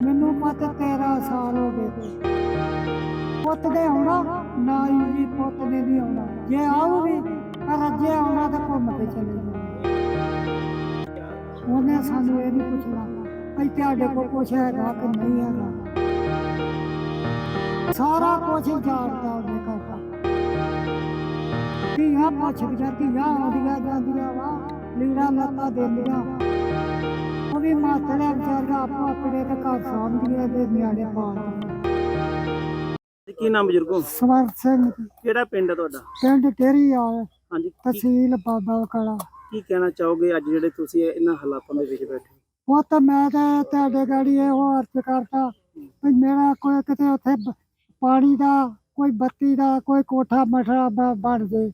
ਮੈਨੂੰ ਪੁੱਤ 13 ਸਾਲ ਹੋ ਗਏ ਪੁੱਤ ਦੇ ਆਉਣਾ, ਨਾ ਹੀ ਜੀ ਪੁੱਤ ਨੇ ਨਹੀਂ ਆਉਣਾ। ਜੇ ਆਉ ਵੀ ਪਰ ਜੇ ਆਉਣਾ ਤਾਂ ਘੁੰਮ ਕੇ ਚਲੇ ਜਾਣਾ ਉਹਨੇ ਸਾਨੂੰ ਇਹ ਨਹੀਂ ਪੁੱਛਣਾ ਭਈ ਤੁਹਾਡੇ ਕੋਲ ਕੁਛ ਹੈਗਾ ਕਿ ਨਹੀਂ ਹੈਗਾ। ਸਾਰਾ ਕੁਝ ਜਾਣਦਾ ਉਹਨੇ ਕਰਦਾ ਧੀਆਂ ਪੁੱਛਦੀਆਂ, ਧੀਆਂ ਆਉਂਦੀਆਂ ਜਾਂਦੀਆਂ ਵਾ, ਲੀੜਾ ਲੱਤਾ ਦਿੰਦੀਆਂ। ਆਪੋ ਆਪਣੇ ਤੇ ਘਰ ਸਾਂਭਦੀਆਂ ਤੇ ਨਿਆਣੇ ਪਾਲਦੀਆਂ ਤੇ ਕੀ ਨਾਮ ਬਜ਼ੁਰਗੋ? ਸਵਰ ਸਿੰਘ। ਕਿਹੜਾ ਪਿੰਡ ਹੈ ਤੁਹਾਡਾ? ਪਿੰਡ ਟੇਰੀ ਆ। ਹਾਂਜੀ ਕੀ- ਤਹਿਸੀਲ ਬਾਬਾ ਕਲਾ ਕੀ ਕਹਿਣਾ ਚਾਹੋਗੇ ਅੱਜ ਜਿਹੜੇ ਤੁਸੀਂ ਇਹਨਾਂ ਹਾਲਾਤਾਂ ਦੇ ਵਿੱਚ ਬੈਠੇ? ਉਹ ਤਾਂ ਮੈਂ ਤਾਂ ਤੁਹਾਡੇ ਗਾੜੀ ਇਹੋ ਅਰਜ਼ ਕਰਦਾ ਵੀ ਮੇਰਾ ਕੋਈ ਕਿਤੇ ਉੱਥੇ ਬ- ਪਾਣੀ ਦਾ ਕੋਈ ਬੱਤੀ ਦਾ ਕੋਈ ਕੋਠਾ ਮਠਾ ਬ- ਬਣ ਜੇ।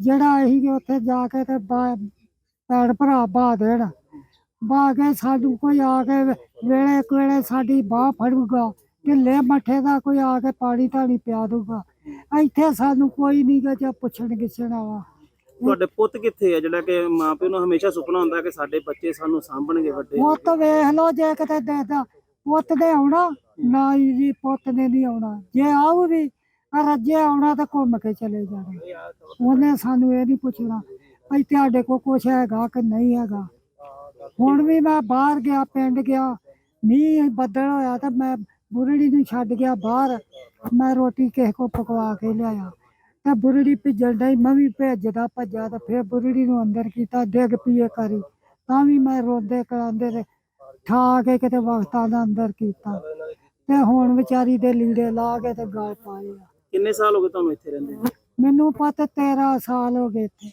ਜਿਹੜਾ ਅਸੀਂ ਉੱਥੇ ਜਾ ਕੇ ਤੇ ਬਾ- ਭੈਣ ਭਰਾ ਬਾ ਦੇਣ। ਬਾ ਕੇ ਸਾਨੂੰ ਕੋਈ ਆ ਕੇ ਵੇਲੇ ਕੋਲੇ ਸਾਡੀ ਬਾਹ ਫੜੂਗਾ ਢਿੱਲੇ ਮੱਠੇ ਦਾ ਕੋਈ ਆ ਕੇ ਪਾਣੀ ਧਾਣੀ ਪਿਆ ਦੂਗਾ ਇੱਥੇ ਸਾਨੂੰ ਕੋਈ ਨਹੀਂ ਗਾ ਜੇ ਪੁੱਛਣ ਗਿੱਛਣ ਆਵਾ ਤੁਹਾਡੇ ਪੁੱਤ ਕਿੱਥੇ ਆ? ਜਿਹੜਾ ਕਿ ਮਾਪਿਓ ਨੂੰ ਹਮੇਸ਼ਾ ਸੁਪਨਾ ਹੁੰਦਾ ਕਿ ਸਾਡੇ ਬੱਚੇ ਸਾਨੂੰ ਸਾਂਭਣਗੇ ਵੱਡੇ। ਪੁੱਤ ਵੇਖ ਲੋ ਜੇ ਕਿਤੇ ਦੇਦਾ ਪੁੱਤ ਦੇ ਆਉਣਾ ਨਾ ਹੀ ਜੀ ਪੁੱਤ ਨੇ ਨਹੀਂ ਆਉਣਾ। ਜੇ ਆਉ ਵੀ ਰੱਜੇ ਆਉਣਾ ਤਾਂ ਘੁੰਮ ਕੇ ਚਲੇ ਜਾਣਾ। ਉਹਨੇ ਸਾਨੂੰ ਇਹ ਨਹੀਂ ਪੁੱਛਣਾ ਭਈ ਤੁਹਾਡੇ ਕੋਲ ਕੁਛ ਹੈਗਾ ਕਿ ਨਹੀਂ ਹੈਗਾ? ਹੁਣ ਵੀ ਮੈਂ ਬਾਹਰ ਗਿਆ ਪਿੰਡ ਗਿਆ ਮੀਂਹ ਬੱਦਲ ਹੋਇਆ ਤਾਂ ਮੈਂ ਬੁਰੜੀ ਨੂੰ ਛੱਡ ਗਿਆ ਬਾਹਰ। ਮੈਂ ਰੋਟੀ ਕਿਸੇ ਕੋ ਪਕਵਾ ਕੇ ਲਿਆਇਆ ਤੇ ਬੁਰੜੀ ਭਿੱਜਣ ਡਈ ਮੈਂ ਵੀ ਭੇਜਦਾ ਭੱਜਾ ਤੇ ਫਿਰ ਬੁਰੜੀ ਨੂੰ ਅੰਦਰ ਕੀਤਾ ਡਿੱਗ ਪੀਏ ਕਰੀ ਤਾਂ ਵੀ ਮੈਂ ਰੋਂਦੇ ਕਰਾਂਦੇ ਤੇ ਠਾ ਕੇ ਕਿਤੇ ਵਕਤਾਂ ਦਾ ਅੰਦਰ ਕੀਤਾ। ਤੇ ਹੁਣ ਵਿਚਾਰੀ ਦੇ ਲੀੜੇ ਲਾ ਕੇ ਤੇ ਗਲ ਪਾਏ ਆ। ਕਿੰਨੇ ਸਾਲ ਹੋ ਗਏ ਤੁਹਾਨੂੰ ਇੱਥੇ ਰਹਿੰਦੇ ਨੂੰ? ਮੈਨੂੰ ਪਤਾ 13 ਸਾਲ ਹੋ ਗਏ ਇੱਥੇ।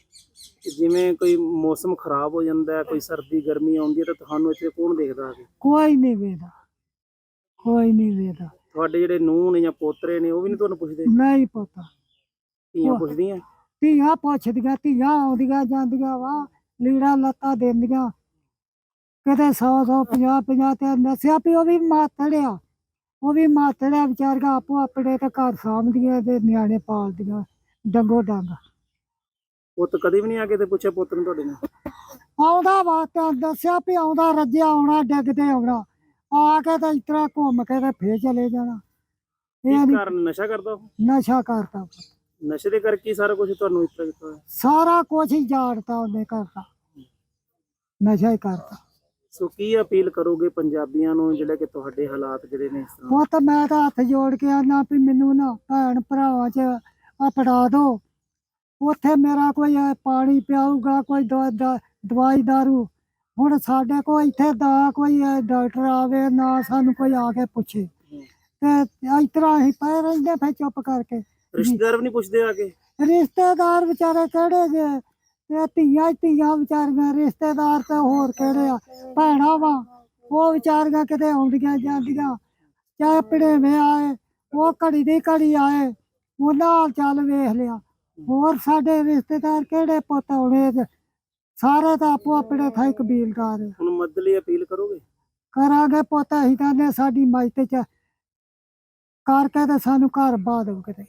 ਤੇ ਜਿਵੇਂ ਕੋਈ ਮੌਸਮ ਖਰਾਬ ਹੋ ਜਾਂਦਾ ਹੈ ਕੋਈ ਸਰਦੀ ਗਰਮੀ ਆਉਂਦੀ ਹੈ ਤਾਂ ਤੁਹਾਨੂੰ ਇੱਥੇ ਕੌਣ ਦੇਖਦਾ ਆ ਕੇ? ਕੋਈ ਨਹੀਂ ਵੇਦਾ ਕੋਈ ਨਹੀਂ ਵੇਦਾ ਤੁਹਾਡੇ ਜਿਹੜੇ ਨੂੰਹ ਨੇ ਜਾਂ ਪੋਤਰੇ ਨੇ ਉਹ ਵੀ ਨਹੀਂ ਤੁਹਾਨੂੰ ਪੁੱਛਦੇ? ਨਹੀਂ ਪਤਾ। ਧੀਆਂ ਪੁੱਛਦੀਆਂ? ਧੀਆਂ ਪੁੱਛਦੀਆਂ ਧੀਆਂ ਆਉਂਦੀਆਂ ਜਾਂਦੀਆਂ ਵਾ ਲੀੜਾ ਲੱਤਾ ਦਿੰਦੀਆਂ। ਕਿਤੇ 100 100 50 50 ਤੇ ਨਸਿਆ ਵੀ ਉਹ ਵੀ ਮਾਤੜਿਆ। ਉਹ ਵੀ ਮਾਤੜਿਆ ਵਿਚਾਰੀਆਂ ਆਪੋ ਆਪਣੇ ਤੇ ਘਰ ਸਾਂਭਦੀਆਂ ਤੇ ਨਿਆਣੇ ਪਾਲਦੀਆਂ ਡੰਗੋ ਡੰਗ ਪੁੱਤ ਕਦੇ ਵੀ ਨਹੀਂ ਆ ਕੇ ਤੇ ਪੁੱਛਿਆ ਪੁੱਤ ਨੂੰ ਤੁਹਾਡੇ ਨੇ ਆਉਂਦਾ ਵਾ ਤਾਂ ਦੱਸਿਆ ਵੀ ਆਉਂਦਾ ਰੱਜਿਆ ਆਉਣਾ ਡਿੱਗਦੇ ਆਉਣਾ। ਆ ਕੇ ਤਾਂ ਇਸ ਤਰ੍ਹਾਂ ਘੁੰਮ ਕੇ ਤੇ ਫੇਰ ਚਲੇ ਜਾਣਾ। ਇਹ ਇਸ ਕਾਰਨ ਨਸ਼ਾ ਕਰਦਾ ਉਹ? ਨਸ਼ਾ ਕਰਦਾ। ਨਸ਼ੇ ਦੇ ਕਰਕੇ ਹੀ ਸਾਰਾ ਕੁਝ ਤੁਹਾਨੂੰ ਇਸ ਤਰ੍ਹਾਂ ਕੀਤਾ ਹੋਇਆ। ਸਾਰਾ ਕੁਝ ਹੀ ਜਾਣਦਾ ਉਹਨੇ ਕਰਦਾ। ਨਸ਼ਾ ਹੀ ਕਰਦਾ। ਸੋ ਕੀ ਅਪੀਲ ਕਰੋਗੇ ਪੰਜਾਬੀਆਂ ਨੂੰ ਜਿਹੜੇ ਕਿ ਤੁਹਾਡੇ ਹਾਲਾਤ ਜਿਹੜੇ ਨੇ ਇਸ ਤਰ੍ਹਾਂ? ਉਹ ਤਾਂ ਮੈਂ ਤਾਂ ਹੱਥ ਜੋੜ ਕੇ ਆਨਾ ਵੀ ਮੈਨੂੰ ਨਾ ਭੈਣ ਭਰਾਵਾਂ 'ਚ ਆ ਫੜਾ ਦੋ। ਉੱਥੇ ਮੇਰਾ ਕੋਈ ਪਾਣੀ ਪਿਆਊਗਾ ਕੋਈ ਦਵਾ- ਦਾ- ਦਵਾਈ ਦਾਰੂ। ਹੁਣ ਸਾਡੇ ਕੋਲ ਇੱਥੇ ਦਾ ਕੋਈ ਡਾਕਟਰ ਆਵੇ ਨਾ ਸਾਨੂੰ ਕੋਈ ਆ ਕੇ ਪੁੱਛੇ। ਤੇ ਇਸ ਤਰ੍ਹਾਂ ਅਸੀਂ ਪਏ ਰਹਿੰਦੇ ਫਿਰ ਚੁੱਪ ਕਰਕੇ। ਰਿਸ਼ਤੇਦਾਰ ਵੀ ਨਹੀਂ ਪੁੱਛਦੇ ਆ ਕੇ? ਰਿਸ਼ਤੇਦਾਰ ਵਿਚਾਰੇ ਕਿਹੜੇ ਜੇ? ਤੇ ਧੀਆਂ ਹੀ ਧੀਆਂ ਵਿਚਾਰੀਆਂ ਰਿਸ਼ਤੇਦਾਰ ਤੇ ਹੋਰ ਕਿਹੜੇ ਆ? ਭੈਣਾਂ ਵਾ ਉਹ ਵਿਚਾਰੀਆਂ ਕਿਤੇ ਆਉਂਦੀਆਂ ਜਾਂਦੀਆਂ। ਚਾਹੇ ਪੜੇਵੇਂ ਆਏ ਉਹ ਘੜੀ ਦੀ ਘੜੀ ਆਏ ਉਹਨਾਂ ਹਾਲ ਚਾਲ ਵੇਖ ਲਿਆ। ਹੋਰ ਸਾਡੇ ਰਿਸ਼ਤੇਦਾਰ ਕਿਹੜੇ ਪੁੱਤ ਤੇ ਸਾਰੇ ਤਾਂ ਆਪੋ ਆਪਣੇ ਥਾਈ ਕਬੀਲਦਾਰ ਆ। ਹੁਣ ਮਦਦ ਲਈ ਅਪੀਲ ਕਰੋਗੇ? ਕਰਾਂਗੇ ਪੁੱਤ ਅਸੀਂ ਕਹਿੰਦੇ ਸਾਡੀ ਮਦਦ ਚ। ਕਰਕੇ ਤੇ ਸਾਨੂੰ ਘਰ ਬਾਦ ਕਿਤੇ।